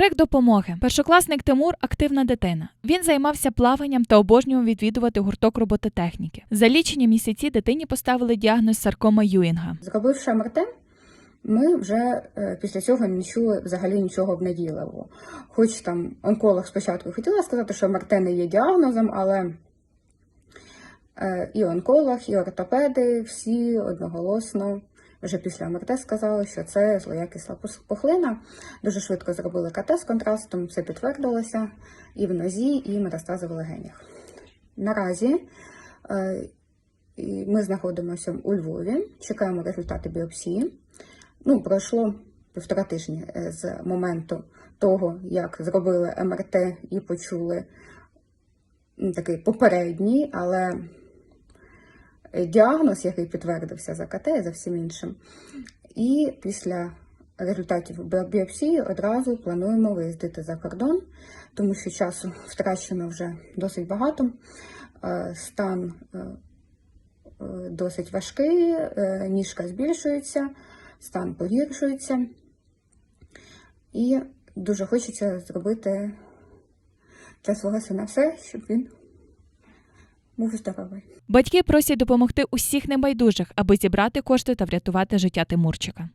Крик допомоги. Першокласник Тимур активна дитина. Він займався плаванням та обожнював відвідувати гурток робототехніки. За лічені місяці дитині поставили діагноз саркома Юінга. Зробивши МРТ, ми вже е, після цього не чули взагалі нічого обнадійливого. Хоч там онколог спочатку хотіла сказати, що МРТ не є діагнозом, але е, і онколог, і ортопеди всі одноголосно вже після МРТ сказали, що це злоякісна пус- пухлина. Дуже швидко зробили КТ з контрастом, все підтвердилося і в нозі, і метастази в легенях. Наразі е, ми знаходимося у Львові, чекаємо результати біопсії. Ну, пройшло півтора тижні е, з моменту того, як зробили МРТ і почули такий попередній, але діагноз, який підтвердився за КТ за всім іншим. І після результатів біопсії одразу плануємо виїздити за кордон, тому що часу втрачено вже досить багато. Е, Стан е, е, досить важкий, ніжка збільшується, стан погіршується. І дуже хочеться зробити для свого сина все, щоб він був здоровий. Батьки просять допомогти усіх небайдужих, аби зібрати кошти та врятувати життя Тимурчика.